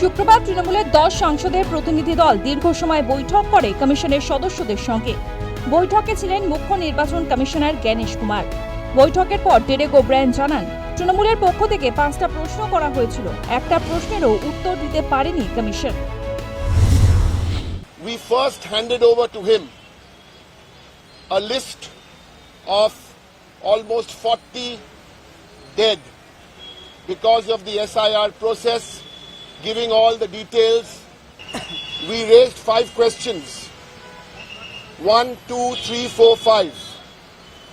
শুক্রবার তৃণমূলের দশ সাংসদের প্রতিনিধি দল দীর্ঘ সময় বৈঠক করে কমিশনের সদস্যদের সঙ্গে। বৈঠকে ছিলেন মুখ্য নির্বাচন কমিশনার জ্ঞানেশ কুমার। বৈঠকের পর ডেরেক ওব্রায়ন জানান তৃণমূলের পক্ষ থেকে পাঁচটা প্রশ্ন করা হয়েছিল। একটা প্রশ্নেরও উত্তর দিতে পারেনি commission. We first handed over to him a list of almost 40 dead because of the SIR process, giving all the details. we raised five questions one, two, three, four, five.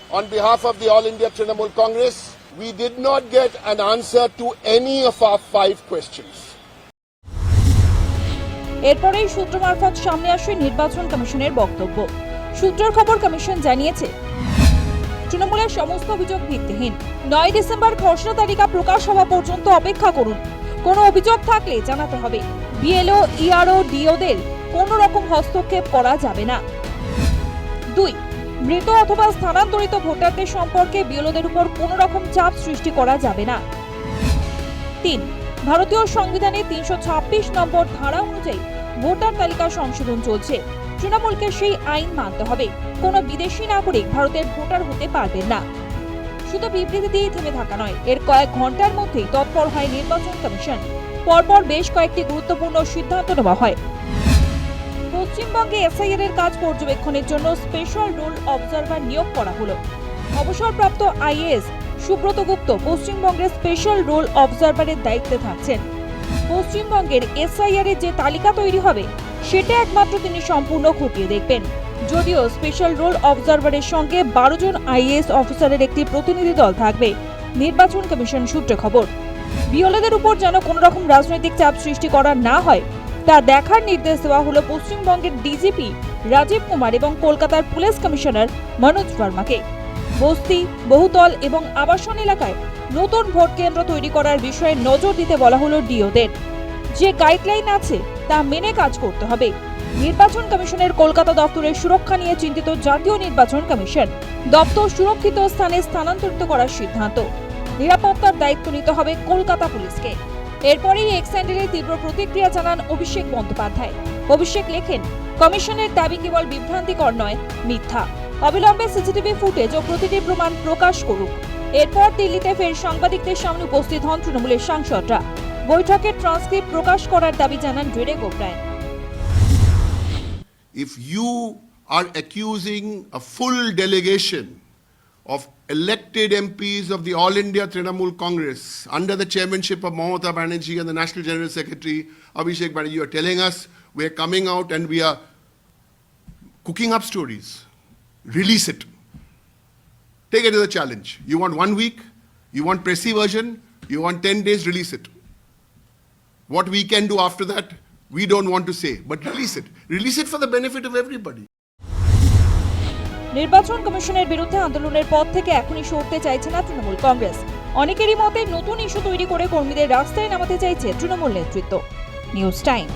On behalf of the All India Trinamool Congress, we did not get an answer to any of our five questions. এরপরেই সূত্র মারফত সামনে আসে নির্বাচন কমিশনের বক্তব্য সূত্রের খবর কমিশন জানিয়েছে তৃণমূলের সমস্ত অভিযোগ ভিত্তিহীন নয় ডিসেম্বর খসড়া তালিকা প্রকাশ হওয়া পর্যন্ত অপেক্ষা করুন কোনো অভিযোগ থাকলে জানাতে হবে। বিএলও, ইআরও, ডিওদের কোনো রকম হস্তক্ষেপ করা যাবে না। দুই, মৃত অথবা স্থানান্তরিত ভোটারদের সম্পর্কে বিএলওদের উপর কোনো রকম চাপ সৃষ্টি করা যাবে না। তিন, ভারতীয় সংবিধানের তিনশো ছাব্বিশ নম্বর ধারা অনুযায়ী ভোটার তালিকা সংশোধন চলছে। তৃণমূলকে সেই আইন মানতে হবে। কোনো বিদেশি নাগরিক ভারতের ভোটার হতে পারবেন না। শুধু বিবৃতি দিয়েই থেমে থাকা নয়, এর কয়েক ঘণ্টার মধ্যেই তৎপর হয় নির্বাচন কমিশন। পরপর বেশ কয়েকটি গুরুত্বপূর্ণ সিদ্ধান্ত নেওয়া হয়। পশ্চিমবঙ্গে এসআইআর এর কাজ পর্যবেক্ষণের জন্য স্পেশাল রুল অবজারভার নিয়োগ করা হলো। অবসরপ্রাপ্ত আইএএস সুব্রত গুপ্ত পশ্চিমবঙ্গের স্পেশাল রোল অবজারভারের দায়িত্বে থাকছেন। পশ্চিমবঙ্গের এসআইআর এর যে তালিকা তৈরি হবে, সেটা একমাত্র তিনি সম্পূর্ণ খতিয়ে দেখবেন। যদিও স্পেশাল রোল অবজারভারের সঙ্গে বারো জন আইএএস অফিসারের একটি প্রতিনিধি দল থাকবে। নির্বাচন কমিশন সূত্রে খবর বিওলেদের উপর যেন কোনো রকম রাজনৈতিক চাপ সৃষ্টি করা না হয়, তা দেখার নির্দেশ দেওয়া হলো পশ্চিমবঙ্গের ডিজিপি রাজীব কুমার এবং কলকাতার পুলিশ কমিশনার মনোজ ভার্মাকে। বস্তি, বহুতল এবং আবাসন এলাকায় নতুন ভোট কেন্দ্র তৈরি করার বিষয়ে নজর দিতে বলা হলো ডিওদের যে গাইডলাইন আছে, তা মেনে কাজ করতে হবে। নির্বাচন কমিশনের কলকাতা দপ্তরের সুরক্ষা নিয়ে চিন্তিত জাতীয় নির্বাচন কমিশন। দপ্তর সুরক্ষিত স্থানে স্থানান্তরিত করার সিদ্ধান্ত। নিরাপত্তার দায়িত্ব নিতে হবে কলকাতা পুলিশকে। এরপরেই এক্স হ্যান্ডেলে তীব্র প্রতিক্রিয়া জানান অভিষেক বন্দ্যোপাধ্যায়। অভিষেক লেখেন, কমিশনের দাবি কেবল বিভ্রান্তিকর নয়, মিথ্যা। অবিলম্বে সিসিটিভি ফুটেজ ও প্রতিটি প্রমাণ প্রকাশ করুক। এরপর দিল্লিতে ফের সাংবাদিকদের সামনে উপস্থিত হন তৃণমূলের সাংসদরা। বৈঠকের ট্রান্সক্রিপ্ট প্রকাশ করার দাবি জানান Derek O'Brien if you are accusing a full delegation of elected MPs of the All India Trinamool Congress under the chairmanship of Mamata Banerjee and the National General Secretary Abhishek Banerjee, you are telling us we are coming out and we are cooking up stories. Release it. Take it as a challenge. You want one week, you want pressy version, you want 10 days, release it. What we can do after that, we don't want to say, but release it. Release it for the benefit of everybody. নির্বাচন কমিশনের বিরুদ্ধে আন্দোলনের পথ থেকে এখনই সরতে চাইছে না তৃণমূল কংগ্রেস অনেকেরই মতে নতুন ইস্যু তৈরি করে কর্মীদের রাস্তায় নামাতে চাইছে তৃণমূল নেতৃত্ব নিউজ টাইম